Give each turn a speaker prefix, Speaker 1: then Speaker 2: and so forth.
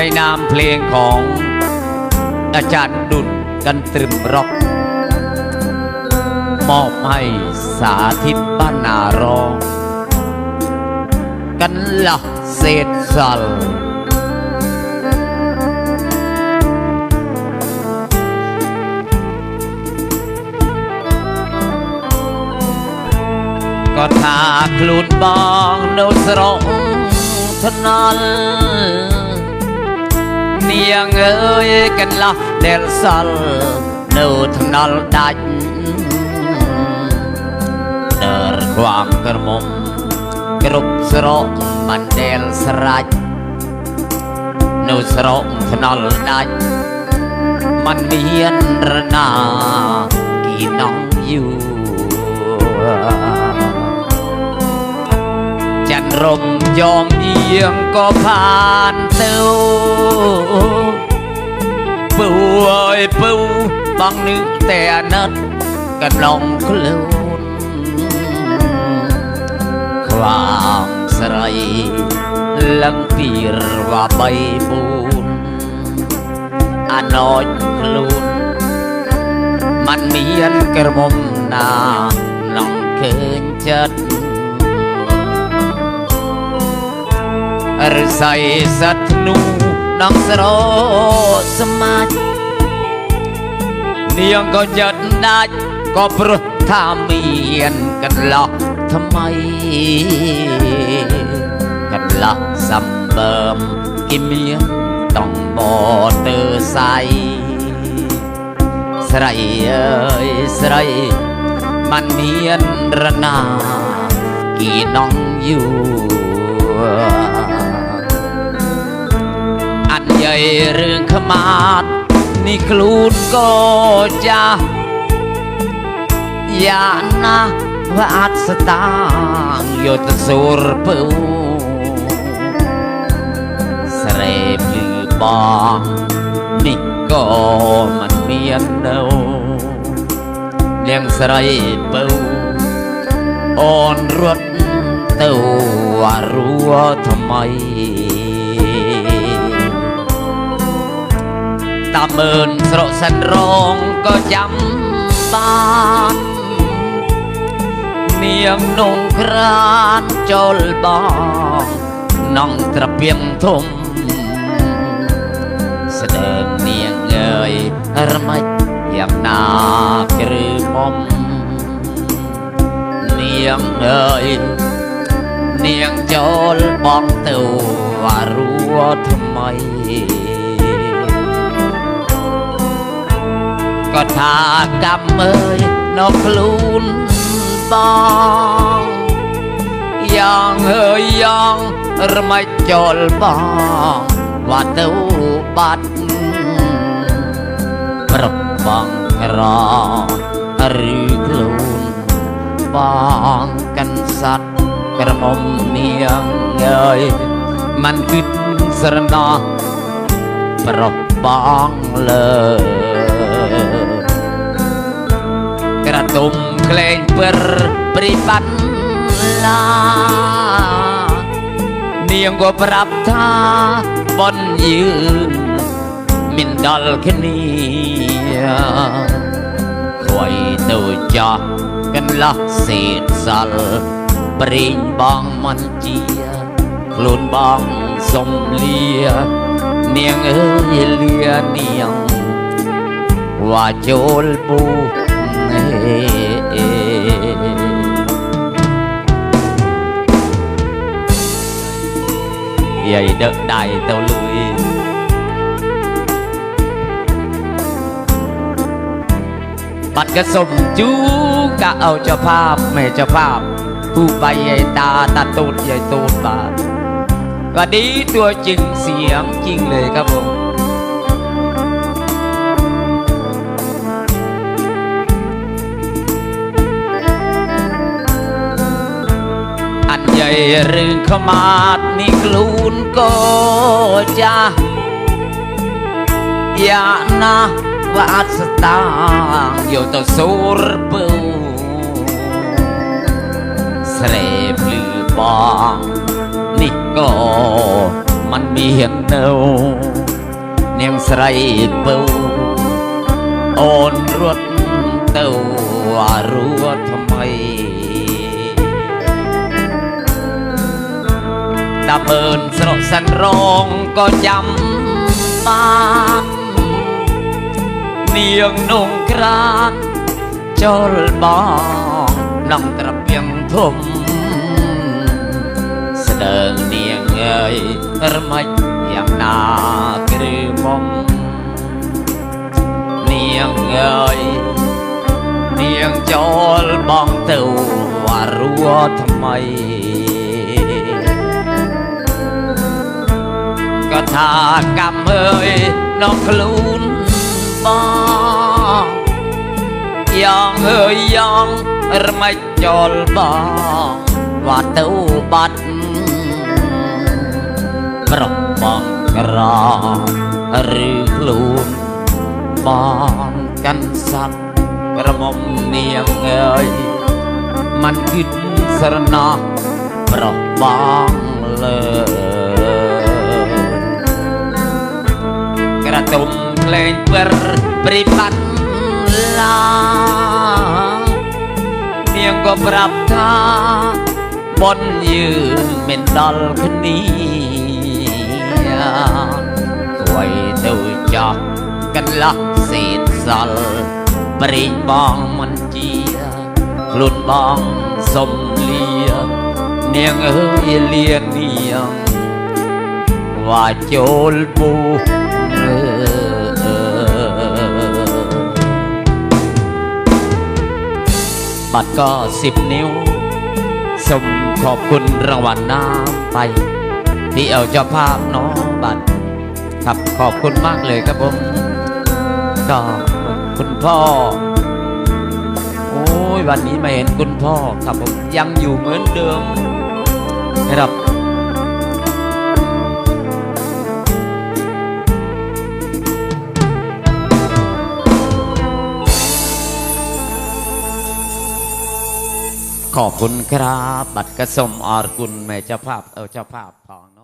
Speaker 1: ในนามเพลงของอาจารย์ดุลกันตรึมร็อกมอบให้สาธิตบ้านนารอง กันละเศษสัลก็ถ้าคลุนบองโนสรงทนอลเนี នាងអើយកន្លះដែលសល់នៅថ្នល់ដាច់ដើរខ្វងក្រមុំគ្រប់ស្រកមិនដែលស្រាច់នៅស្រកថ្នល់ដាច់មិនមានរណាគីនងយូរ រំយំអៀងក៏បានទៅពូអើយពូបងនឹងតែអាណិតកំឡុងខ្លួនខ្វាងស្រីលឹងពីរវបីបួនអាណោចខ្លួនมันមានក្រមុំណានំឃើញចិត្ត រស័យសត្វធ្នូដងស្រោសមាជនាងក៏យត់ដាច់ក៏ព្រោះថាមានកន្លោះថ្មីកន្លោះសំបើមគីមានតង់បតើស័យស្រីអើយស្រីមិនមានរណាគីនងយូរ ญ่เรื่องขมาดนี่คลูนก็จะอย่านะว่าอัดสตางโยตสูรปูสเรปลือบองนี่ก็มันเมียนเนาเลี้ยงสไรปูอ่อนรถเต้าว่ารู้ว่าทำไม ដល់មើលស្រកសិនរងក៏ចាំបាននាងនងក្រានចូលបងនងត្រពៀងធំស្ដើងនាងអើយរមិចយ៉ាងណាគ្រឺមុំនាងអើយនាងចូលបងទៅវារួថ្មី ក៏ថាកម្មអើយនៅខ្លួនបងយ៉ាងអើយយ៉ាងរមាច់ចូលបងវត្តទៅបាត់ប្របងក្រឬខ្លួនបងកាន់សັດក្រមុំនាងអើយมันគិតស្រណោះប្របងលើ ទុំក្លែងពិរព្រិបត្តិឡានាងក៏ប្រាប់ថាបនយឺនមានដល់គ្នាខ្វៃទៅចោះកន្លោះសេតសល់ព្រេងបងមិនជាខ្លួនបងសំលានាងអើយលានាង và chôn bu vậy đất đài tao lui bắt cái sông chú cả ao cho pháp, mẹ cho pháp. Thu bay vậy ta ta tốt vậy tốt bà. Và đi tua chừng xiềng chinh lời các vùng. រឿងខ្មាតនេះខ្លួនក៏ចាស់យ៉ាងណាវាត់ស្តាងយកទៅសូរពើស្រែភ្លឺបងនេះក៏มันមាននៅនាងស្រីពើអូនរត់ទៅរੂថ្មី តាមើនស្រកសិនរងក៏ចាំបាននាងនងក្រានចូលបងក្នុងត្រពៀងធំស្ដើងនាងអើយរមិចយ៉ាងណាគ្រឺមុំនាងអើយនាងចូលបងទៅអារួថ្មី ថាកម្មអើយនៅខ្លួនបងយ៉ាងអើយយ៉ាងរមិចចូលបងវត្តទៅបាត់ប្របងក្រឬខ្លួនបងកាន់សັດក្រមុំនាងអើយมันគិតស្រណោះប្របងលើ ក្រទុំក្លែងពិរព្រិបត្តិឡានាងក៏ប្រាប់ថាបនយើងមិនដល់គ្នាអ្វីទៅចាស់កន្លះសេតសល់ព្រេងបងមិនជាខ្លួនបងសុំលានាងអើយលានាងว่าចូល บัตรก็สิบนิ้ว สมขอบคุณรางวัลน้ำไป ที่เอาเจ้าภาพน้องบัตรครับขอบคุณมากเลยครับผมก็คุณพ่อ โอ้ยวันนี้มาเห็นคุณพ่อครับผมยังอยู่เหมือนเดิมครับ ขอบคุณครับ บัตรกระสมอรคุณแม่เจ้าภาพเออเจ้าภาพพอง